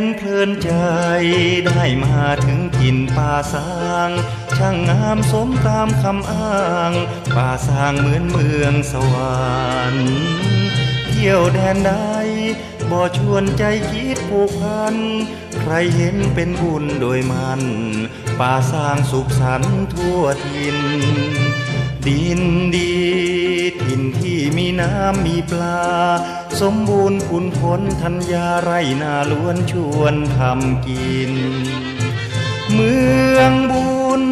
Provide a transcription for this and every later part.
นเพลินใจได้มาถึงถิ่นป่าสางช่างงามสมตามคำอ้าง ป่าสางเหมือนเมืองสวรรค์เที่ยวแดนใดบ่ชวนใจคิดผูกพัน ใครเห็นเป็นบุญโดยมัน ป่าสางสุขสันต์ทั่วทิน ดินดี ถิ่นที่มีน้ำมีปลา สมบูรณ์ผุนผลธัญญาไรนาล้วนชวนทำกิน เมืองบุญ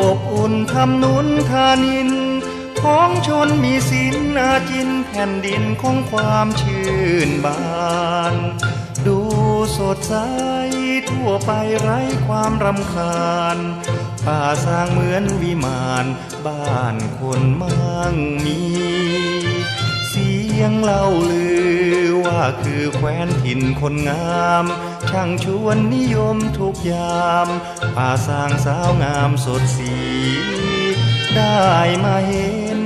อบอุ่นทำนุนทานิน ของชนมีสินาจินแผ่นดินของความชื่นบาน ดูสดใสทั่วไปไร้ความรำคาญ ป่าสร้างเหมือนวิมาน บ้านคนมั่งมี ยงเล่าลือว่าคือแคว้นถิ่นคนงาม ช่างชวนนิยมทุกยามป่าสร้างสาวงามสดสี ได้มาเห็น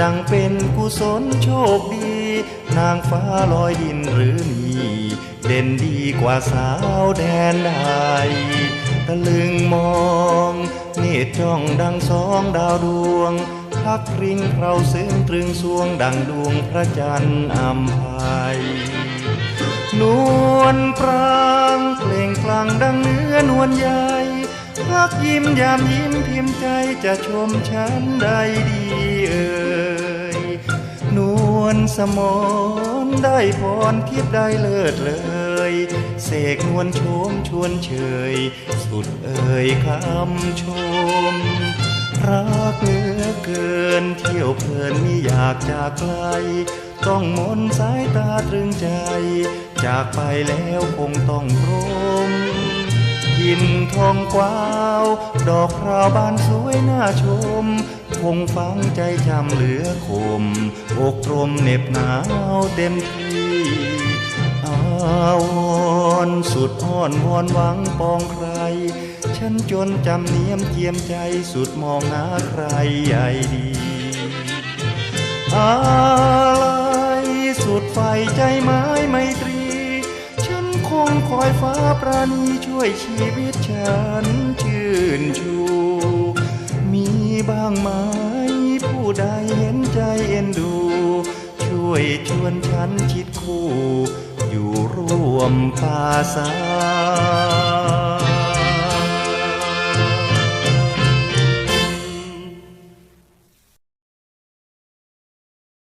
ดังเป็นกุศลโชคดี นางฟ้าลอยดินหรือมีเด่นดีกว่าสาวแดนใดตะลึงมองเนตรจ้องดังสองดาวดวง พักริงเราซึ้งตรึงสวงดังดวงพระจันทร์อำไพยนวลปรางเพลงกลางดังเนื้อนวลใหญ่พักยิ้มยามยิ้มพิมพ์ใจจะชมฉันได้ดีเอ่ยนวลสมนได้พรทิพย์ได้เลิศเลยเสกนวลชมชวนเชย สุดเอ่ยคำชม เกิน เที่ยวเพลินไม่อยากจากไกล ต้องมนสายตาตรึงใจ จากไปแล้วคงต้องพรมหินทองกวาว ดอกพราวบานสวยน่าชม คงฟังใจจำเหลือคม อกตรมเหน็บหนาวเต็มที่อาวรณ์สุดอ้อนวอนหวังปองใคร ฉันจนจำเนียมเจียมใจสุดมองหาใครใหญ่ดีอะไรสุดไฟใจไม้ไมตรี ฉันคงคอยฟ้าปราณีช่วยชีวิตฉันชื่นชู มีบ้างไหมผู้ใดเห็นใจเอ็นดู ช่วยชวนฉันชิดคู่ อยู่ร่วมป่าสา